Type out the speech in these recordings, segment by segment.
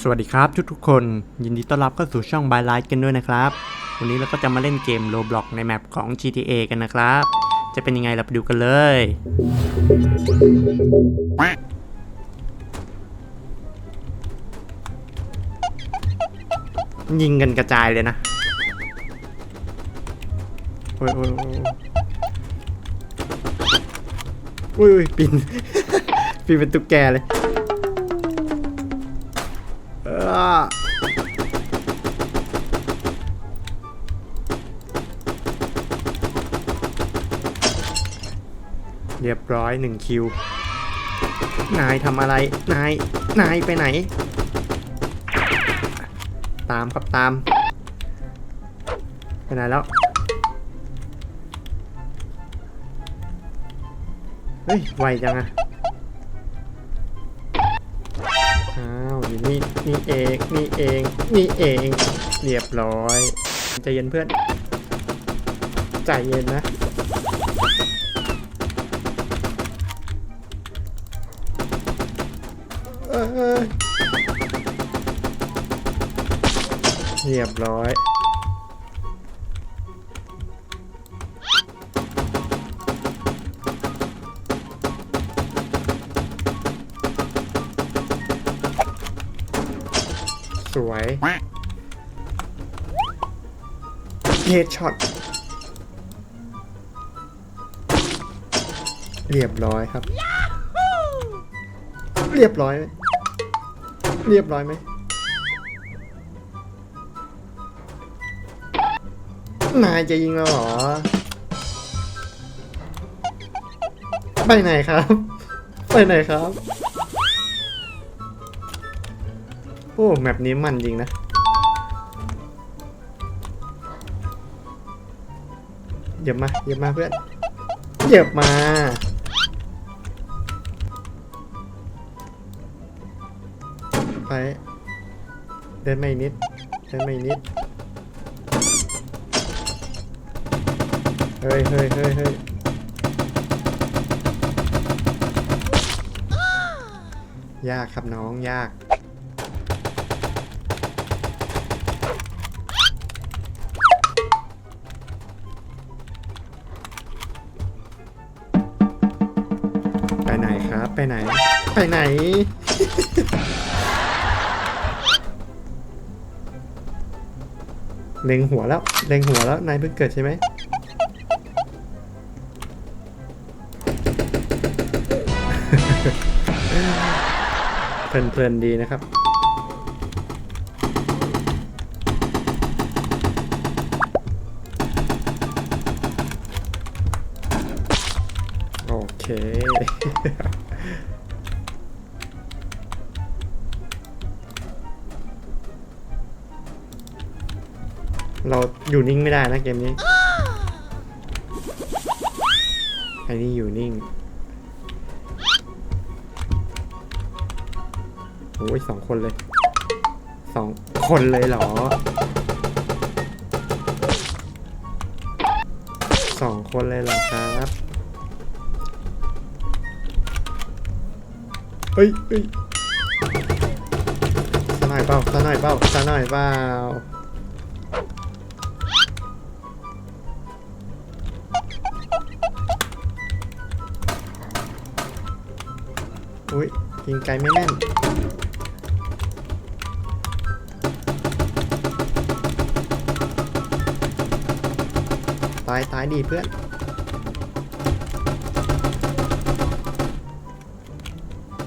สวัสดีครับทุกทุกคน ยินดีต้อนรับเข้าสู่ช่อง By Light กันด้วยนะครับ วันนี้เราก็จะมาเล่นเกม Roblox ในแมปของ GTA กันนะครับ จะเป็นยังไงเราไปดูกันเลย ยิงกันกระจายเลยนะโอ้ยโอ้ยโอ้ยโอ้ยโอ้ยปินปินเป็นตุ๊กแกเลย เรียบร้อยหนึ่งคิว นายทำอะไร นาย นายไปไหน ตามครับตาม ไปไหนแล้ว เฮ้ย ไวจังอะ อยู่นี่นี่เองนี่เองนี่เองเรียบร้อยใจเย็นเพื่อนใจเย็นนะเรียบร้อย วยเฮดช็อต เรียบร้อยครับ เรียบร้อยไหมเรียบร้อยไหม นายจะยิงเราเหรอ ไปไหนครับ ไปไหนครับ โอ้แมปนี้มันจริงนะ เหยียบมาเหยียบมาเพื่อนเหยียบมา ไป เดินไม่นิด เดินไม่นิด เฮ้ยเฮ้ยเฮ้ยเฮ้ยยากครับน้องยาก ครับ ไปไหน ไปไหน เล็งหัวแล้ว เล็งหัวแล้ว นายเพิ่งเกิดใช่ไหมเพลินๆดีนะครับโอเค เราอยู่นิ่งไม่ได้นะเกมนี้ไอ้นี่อยู่นิ่งโอ้ยสองคนเลยสองคนเลยเหรอสองคนเลยเหรอครับเฮ้ยเฮ้ยสะหน่อยเปล่าสะหน่อยเปล่าสะหน่อยเปล่า อุ้ยยิงไกลไม่แม่นตายตายดีเพื่อน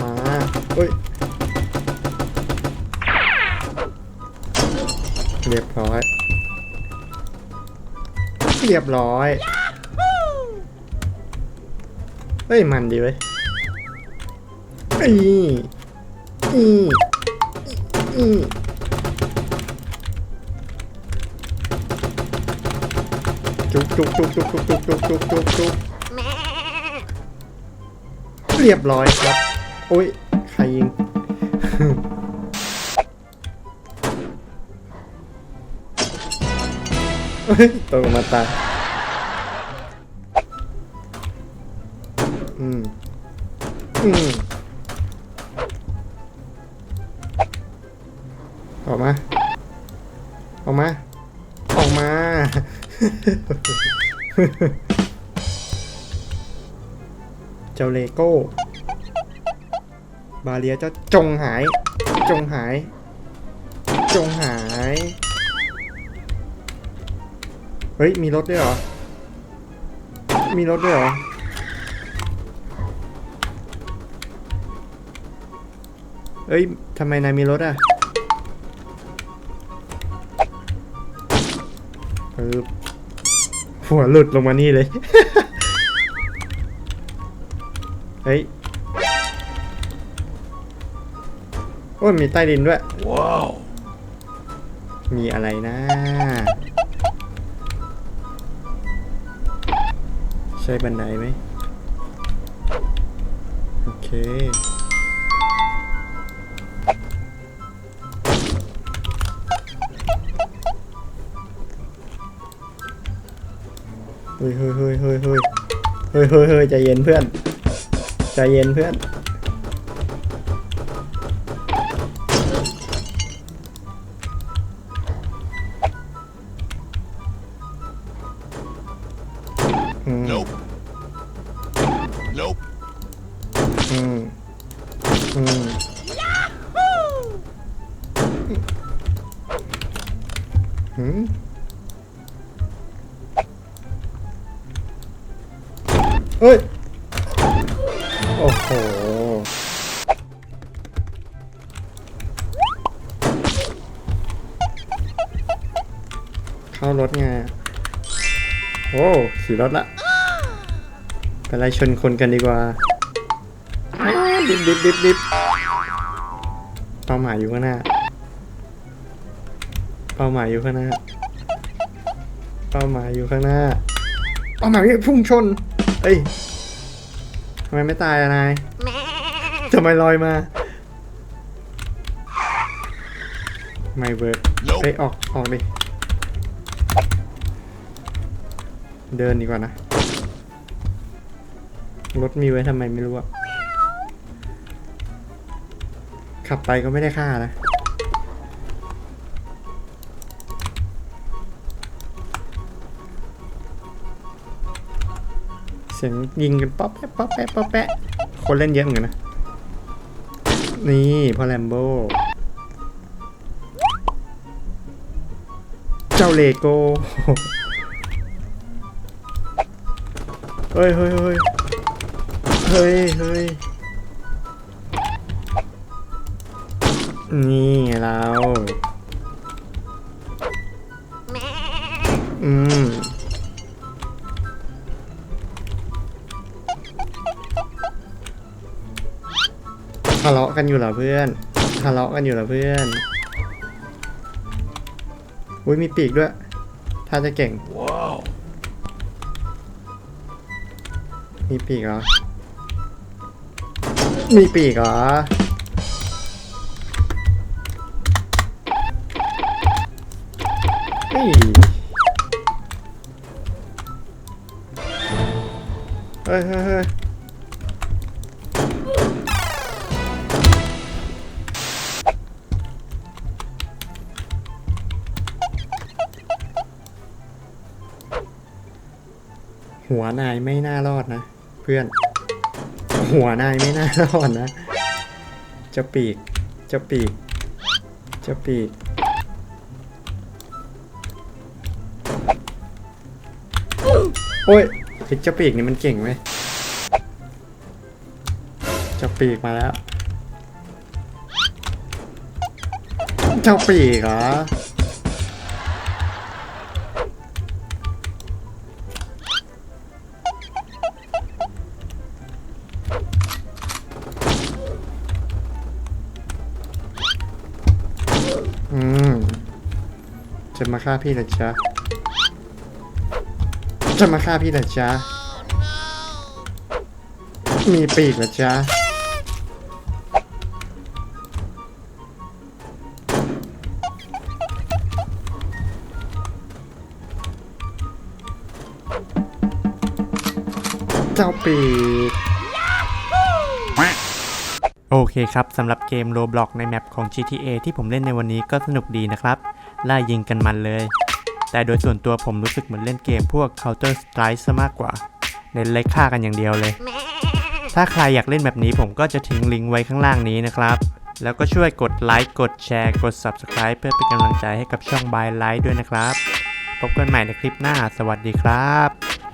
มาเฮ้ย เรียบร้อย เรียบร้อย เฮ้ย มันดีเว้ย อีอีอีจุกจุกจุกจุกจุกจุกจุกจุกจุกจุกเรียบร้อยครับโอ้ยใครยิงเฮ้ยตกลงมาตายอืมอืม ออกมา ออกมา ออกมา เจ้าเลโก้ บาเลียเจ้าจงหาย จงหาย จงหาย เฮ้ย มีรถด้วยเหรอ มีรถด้วยเหรอเอ้ย ทำไมนายมีรถอะ เออหัวหลุดลงมานี่เลย เฮ้ย โอ้ยมีใต้ดินด้วย ว้าว มีอะไรนะ ใช่บันไดไหม โอเค ฮ้ยเฮ้ยเฮ้ยเฮ้ยเฮ้ยเฮ้ยเฮ้ยเฮ้ยใจเย็นเพื่อน ใจเย็นเพื่อนอืม nope nope อืม อืมหืม เอ้ย โอ้โห เข้ารถไงอะโอ้ขี่รถละไปไล่ชนคนกันดีกว่าอ้าวดิบดิบดิบดิบเป้าหมายอยู่ข้างหน้า เป้าหมายอยู่ข้างหน้า เป้าหมายอยู่ข้างหน้า เป้าหมายพุ่งชน เอ้ยทำไมไม่ตายอะนายทำไมลอยมา ไม่เวิร์ก nope เอ้ยออก ออกดิ เดินดีกว่านะ รถมีไว้ทำไมไม่รู้อะขับไปก็ไม่ได้ค่านะ เสียงยิงกันป๊อปแป๊ะป๊อปแป๊ะป๊อปแป๊ะคนเล่นเยอะเหมือนกันนะ นี่พ่อแลมโบเจ้าเลโก้เฮ้ยเฮ้ยเฮ้ยเฮ้ยเฮ้ยนี่เราอืมะเลาะกันอยู่เหรอเพื่อน ทะเลาะกันอยู่เหรอเพื่อน อุ้ยมีปีกด้วย ถ้าจะเก่งว้าวมีปีกเหรอ มีปีกเหรอ เฮ้ย เฮ้ยเฮ้ย หัวนายไม่น่ารอดนะ เพื่อน หัวนายไม่น่ารอดนะ จะปีก จะปีก จะปีก โอ้ยไอ้เจ้าปีกนี่มันเก่งไหมเจ้าปีกมาแล้ว เจ้าปีกเหรอ จะมาฆ่าพี่เหรอจ๊ะจะมาฆ่าพี่เหรอจ๊ะมีปีกเหรอจ๊ะเจ้าปีกโอเคครับสำหรับเกม Roblox ในแมปของ GTA ที่ผมเล่นในวันนี้ก็สนุกดีนะครับ ไล่ยิงกันมันเลย แต่โดยส่วนตัวผมรู้สึกเหมือนเล่นเกมพวก Counter Strike ซะมากกว่า เน้นไล่ฆ่ากันอย่างเดียวเลย ถ้าใครอยากเล่นแบบนี้ผมก็จะทิ้งลิงก์ไว้ข้างล่างนี้นะครับ แล้วก็ช่วยกดไลค์กดแชร์กด Subscribe เพื่อเป็นกำลังใจให้กับช่อง By Light ด้วยนะครับ พบกันใหม่ในคลิปหน้า สวัสดีครับ